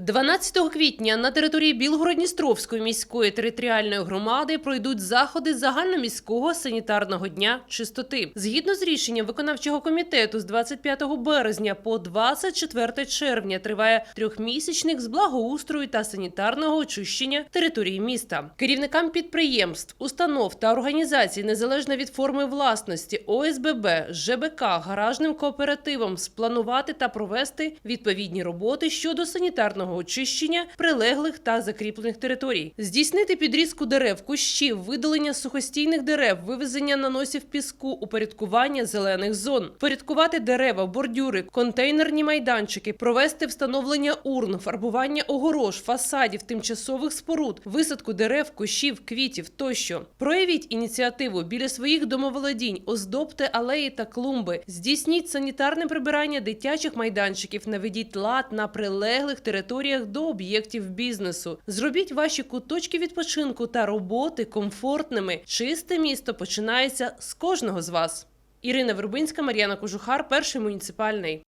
12 квітня на території Білгород-Дністровської міської територіальної громади пройдуть заходи загальноміського санітарного дня чистоти. Згідно з рішенням виконавчого комітету з 25 березня по 24 червня триває трьохмісячник з благоустрою та санітарного очищення території міста. Керівникам підприємств, установ та організацій незалежно від форми власності ОСББ, ЖБК, гаражним кооперативам спланувати та провести відповідні роботи щодо санітарного очищення прилеглих та закріплених територій, здійснити підрізку дерев, кущів, видалення сухостійних дерев, вивезення наносів піску, упорядкування зелених зон, порядкувати дерева, бордюри, контейнерні майданчики, провести встановлення урн, фарбування огорож, фасадів, тимчасових споруд, висадку дерев, кущів, квітів тощо. Проявіть ініціативу біля своїх домоволодінь, оздобте алеї та клумби, здійсніть санітарне прибирання дитячих майданчиків, наведіть лад на прилеглих територіях до об'єктів бізнесу. Зробіть ваші куточки відпочинку та роботи комфортними. Чисте місто починається з кожного з вас. Ірина Вербинська, Мар'яна Кожухар, перший муніципальний.